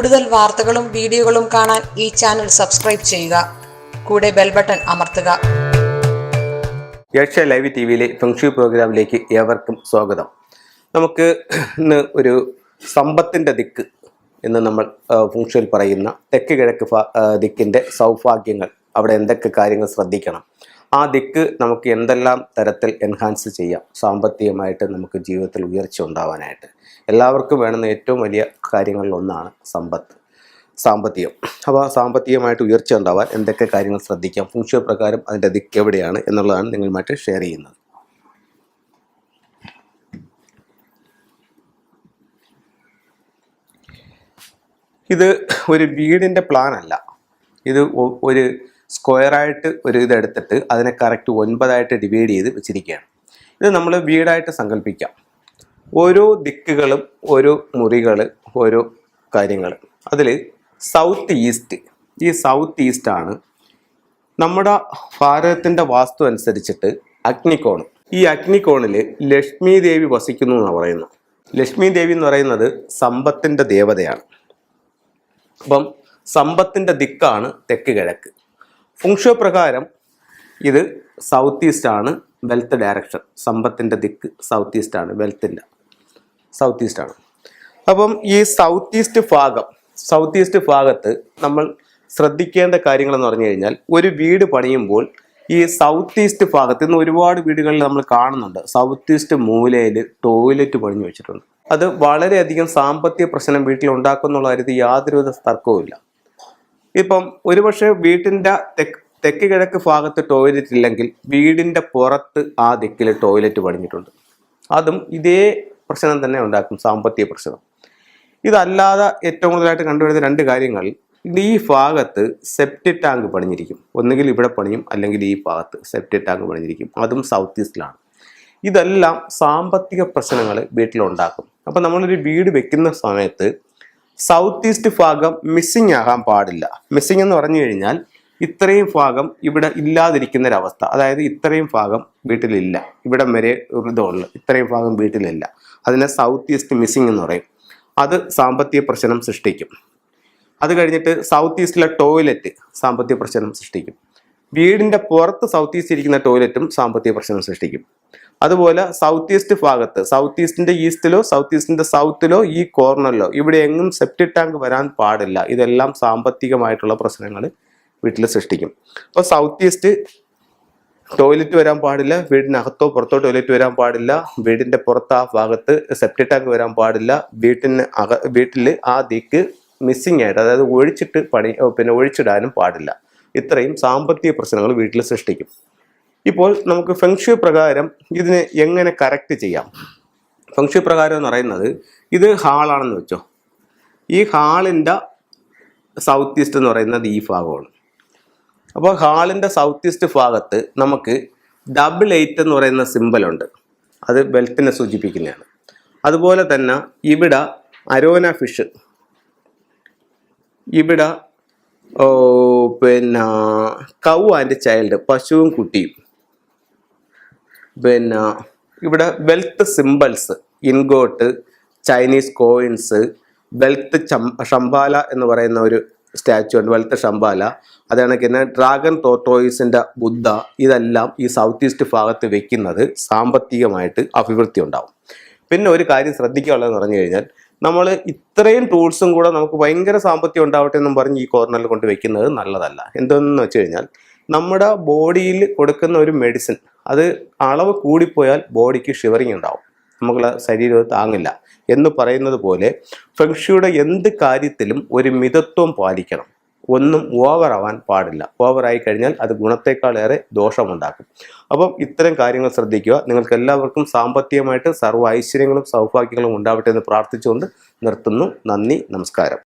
കൂടുതൽ വാർത്തകളും വീഡിയോകളും കാണാൻ ഈ ചാനൽ സബ്സ്ക്രൈബ് ചെയ്യുക. കൂടെ ബെൽ ബട്ടൺ അമർത്തുക. ഏഷ്യ ലൈവ് ടി വിയിലെ ഫെങ്ഷു പ്രോഗ്രാമിലേക്ക് ഏവർക്കും സ്വാഗതം. നമുക്ക് ഇന്ന് ഒരു സമ്പത്തിന്റെ ദിക്ക് എന്ന് നമ്മൾ ഫംഗ്ഷനിൽ പറയുന്ന തെക്ക് കിഴക്ക് ദിക്കിന്റെ സൗഭാഗ്യങ്ങൾ. അവിടെ എന്തൊക്കെ കാര്യങ്ങൾ ശ്രദ്ധിക്കണം? ആ ദിക്ക് നമുക്ക് എന്തെല്ലാം തരത്തിൽ എൻഹാൻസ് ചെയ്യാം? സാമ്പത്തികമായിട്ട് നമുക്ക് ജീവിതത്തിൽ ഉയർച്ച ഉണ്ടാവാനായിട്ട്. എല്ലാവർക്കും വേണ്ടുന്ന ഏറ്റവും വലിയ കാര്യങ്ങളിൽ ഒന്നാണ് സമ്പത്ത്. സാമ്പത്തികം. അപ്പോൾ സാമ്പത്തികമായിട്ട് ഉയർച്ച ഉണ്ടാവാൻ എന്തൊക്കെ കാര്യങ്ങൾ ശ്രദ്ധിക്കാം? ഫംഗ്ഷൻ പ്രകാരം അതിന്റെ ദിക്ക് എവിടെയാണ് എന്നുള്ളതാണ് നിങ്ങളുമായിട്ട് ഷെയർ ചെയ്യുന്നത്. ഇത് ഒരു വീടിന്റെ പ്ലാൻ അല്ല. ഇത് ഒരു സ്ക്വയറായിട്ട് ഒരു ഇതെടുത്തിട്ട് അതിനെ കറക്റ്റ് ഒൻപതായിട്ട് ഡിവൈഡ് ചെയ്ത് വെച്ചിരിക്കുകയാണ്. ഇത് നമ്മൾ വീടായിട്ട് സങ്കല്പിക്കാം ഓരോ ദിക്കുകളും ഓരോ മുറികൾ ഓരോ കാര്യങ്ങൾ അതിൽ സൗത്ത് ഈസ്റ്റ് ഈ സൗത്ത് ഈസ്റ്റ് ആണ് നമ്മുടെ ഭാരതത്തിന്റെ വാസ്തു അനുസരിച്ചിട്ട് അഗ്നികോൺ ഈ അഗ്നികോണിൽ ലക്ഷ്മി ദേവി വസിക്കുന്നു എന്നാണ് പറയുന്നത് ലക്ഷ്മി ദേവി എന്ന് പറയുന്നത് സമ്പത്തിന്റെ ദേവതയാണ്. അപ്പം സമ്പത്തിന്റെ ദിക്കാണ് തെക്ക് കിഴക്ക്. ഫുങ്ഷോ പ്രകാരം ഇത് സൗത്ത് ഈസ്റ്റ് ആണ് വെൽത്ത് ഡയറക്ഷൻ സമ്പത്തിന്റെ ദിക്ക് സൗത്ത് ഈസ്റ്റ് ആണ് വെൽത്തിന്റെ സൗത്ത് ഈസ്റ്റ് ആണ്. അപ്പം ഈ സൗത്ത് ഈസ്റ്റ് ഭാഗം സൗത്ത് ഈസ്റ്റ് ഭാഗത്ത് നമ്മൾ ശ്രദ്ധിക്കേണ്ട കാര്യങ്ങളെന്ന് പറഞ്ഞു കഴിഞ്ഞാൽ ഒരു വീട് പണിയുമ്പോൾ ഈ സൗത്ത് ഈസ്റ്റ് ഭാഗത്ത് ഇന്ന് ഒരുപാട് വീടുകളിൽ നമ്മൾ കാണുന്നുണ്ട്. സൗത്ത് ഈസ്റ്റ് മൂലയിൽ ടോയ്ലറ്റ് പണിഞ്ഞു വെച്ചിട്ടുണ്ട്. അത് വളരെയധികം സാമ്പത്തിക പ്രശ്നം വീട്ടിൽ ഉണ്ടാക്കുന്നുള്ള കാര്യത്തിൽ യാതൊരുവിധ തർക്കവുമില്ല. ഇപ്പം ഒരുപക്ഷെ വീട്ടിന്റെ തെക്ക് തെക്ക് കിഴക്ക് ഭാഗത്ത് ടോയ്ലറ്റ് ഇല്ലെങ്കിൽ വീടിന്റെ പുറത്ത് ആ ദിക്കിൽ ടോയ്ലറ്റ് പണിഞ്ഞിട്ടുണ്ട്. അതും ഇതേ പ്രശ്നം തന്നെ ഉണ്ടാക്കും സാമ്പത്തിക പ്രശ്നം. ഇതല്ലാതെ ഏറ്റവും കൂടുതലായിട്ട് കണ്ടുവരുന്ന രണ്ട് കാര്യങ്ങൾ ഈ ഭാഗത്ത് സെപ്റ്റി ടാങ്ക് പണിഞ്ഞിരിക്കും. ഒന്നുകിൽ ഇവിടെ പണിയും അല്ലെങ്കിൽ ഈ ഭാഗത്ത് സെപ്റ്റി ടാങ്ക് പണിഞ്ഞിരിക്കും. അതും സൗത്ത് ഈസ്റ്റിലാണ് ഇതെല്ലാം സാമ്പത്തിക പ്രശ്നങ്ങൾ വീട്ടിലുണ്ടാക്കും. അപ്പം നമ്മളൊരു വീട് വെക്കുന്ന സമയത്ത് സൗത്ത് ഈസ്റ്റ് ഭാഗം മിസ്സിംഗ് ആകാൻ പാടില്ല. മിസ്സിംഗ് എന്ന് പറഞ്ഞു കഴിഞ്ഞാൽ ഇത്രയും ഭാഗം ഇവിടെ ഇല്ലാതിരിക്കുന്ന ഒരവസ്ഥ അതായത് ഇത്രയും ഭാഗം വീട്ടിലില്ല. ഇവിടെ വരെ ഇതുള്ളു ഇത്രയും ഭാഗം വീട്ടിലില്ല. അതിനെ സൗത്ത് ഈസ്റ്റ് മിസ്സിംഗ് എന്ന് പറയും. അത് സാമ്പത്തിക പ്രശ്നം സൃഷ്ടിക്കും. അത് കഴിഞ്ഞിട്ട് സൗത്ത് ഈസ്റ്റിലെ ടോയ്ലറ്റ് സാമ്പത്തിക പ്രശ്നം സൃഷ്ടിക്കും. വീടിന്റെ പുറത്ത് സൗത്ത് ഈസ്റ്റ് ഇരിക്കുന്ന ടോയ്ലറ്റും സാമ്പത്തിക പ്രശ്നം സൃഷ്ടിക്കും. അതുപോലെ സൗത്ത് ഈസ്റ്റ് ഭാഗത്ത് സൗത്ത് ഈസ്റ്റിന്റെ ഈസ്റ്റിലോ സൗത്ത് ഈസ്റ്റിന്റെ സൗത്തിലോ ഈ കോർണറിലോ ഇവിടെ എങ്ങും സെപ്റ്റി ടാങ്ക് വരാൻ പാടില്ല. ഇതെല്ലാം സാമ്പത്തികമായിട്ടുള്ള പ്രശ്നങ്ങൾ വീട്ടിൽ സൃഷ്ടിക്കും. അപ്പോൾ സൗത്ത് ഈസ്റ്റ് ടോയ്ലറ്റ് വരാൻ പാടില്ല വീടിനകത്തോ പുറത്തോ ടോയ്ലറ്റ് വരാൻ പാടില്ല വീടിന്റെ പുറത്ത് ആ ഭാഗത്ത് സെപ്റ്റി ടാങ്ക് വരാൻ പാടില്ല വീട്ടിന് അക വീട്ടിൽ ആ ദിക്ക് മിസ്സിങ് ആയിട്ട് അതായത് ഒഴിച്ചിട്ട് പണി പിന്നെ ഒഴിച്ചിടാനും പാടില്ല. ഇത്രയും സാമ്പത്തിക പ്രശ്നങ്ങൾ വീട്ടിൽ സൃഷ്ടിക്കും. ഇപ്പോൾ നമുക്ക് ഫെങ്ഷു പ്രകാരം ഇതിനെ എങ്ങനെ കറക്റ്റ് ചെയ്യാം? ഫെങ്ഷു പ്രകാരം എന്ന് പറയുന്നത് ഇത് ഹാളാണെന്ന് വെച്ചോ. ഈ ഹാളിന്റെ സൗത്ത് ഈസ്റ്റ് എന്ന് പറയുന്നത് ഈ ഭാഗമാണ്. അപ്പോൾ ഹാളിന്റെ സൗത്ത് ഈസ്റ്റ് ഭാഗത്ത് നമുക്ക് ഡബിൾ എയ്റ്റ് എന്ന് പറയുന്ന സിമ്പലുണ്ട് അത് വെൽത്തിനെ സൂചിപ്പിക്കുന്നതാണ്. അതുപോലെ തന്നെ ഇവിടെ അരോന ഫിഷ് ഇവിടെ പിന്നെ കൗ ആൻഡ് ചൈൽഡ് പശുവും കുട്ടിയും പിന്നെ ഇവിടെ wealth symbols ingot Chinese coins wealth Shambhala എന്ന് പറയുന്ന ഒരു സ്റ്റാച്ചു ഉണ്ട് വെൽത്ത് ഷംബാല അത് കണക്കിന് ഡ്രാഗൺ ടോട്ടോയിസിന്റെ ബുദ്ധ ഇതെല്ലാം ഈ സൗത്ത് ഈസ്റ്റ് ഭാഗത്ത് വെക്കുന്നത് സാമ്പത്തികമായിട്ട് അഭിവൃദ്ധി ഉണ്ടാവും. പിന്നെ ഒരു കാര്യം ശ്രദ്ധിക്കാനുള്ളതെന്ന് പറഞ്ഞു കഴിഞ്ഞാൽ നമ്മൾ ഇത്രയും ടൂൾസും കൂടെ നമുക്ക് ഭയങ്കര സാമ്പത്തികം ഉണ്ടാവട്ടെ എന്നും പറഞ്ഞ് ഈ കോർണറിൽ കൊണ്ട് വെക്കുന്നത് നല്ലതല്ല. എന്തെന്ന് വെച്ച് കഴിഞ്ഞാൽ നമ്മുടെ ബോഡിയിൽ കൊടുക്കുന്ന ഒരു മെഡിസിൻ അത് അളവ് കൂടിപ്പോയാൽ ബോഡിക്ക് ഷിവറിങ് ഉണ്ടാവും. നമുക്കുള്ള ശരീരം താങ്ങില്ല. എന്ന് പറയുന്നത് പോലെ ഫെങ്ഷിയുടെ എന്ത് കാര്യത്തിലും ഒരു മിതത്വം പാലിക്കണം. ഒന്നും ഓവറാവാൻ പാടില്ല. ഓവറായി കഴിഞ്ഞാൽ അത് ഗുണത്തേക്കാളേറെ ദോഷമുണ്ടാക്കും. അപ്പം ഇത്തരം കാര്യങ്ങൾ ശ്രദ്ധിക്കുക. നിങ്ങൾക്ക് എല്ലാവർക്കും സാമ്പത്തികമായിട്ട് സർവ ഐശ്വര്യങ്ങളും സൗഭാഗ്യങ്ങളും ഉണ്ടാവട്ടെ എന്ന് പ്രാർത്ഥിച്ചുകൊണ്ട് നിർത്തുന്നു. നന്ദി നമസ്കാരം.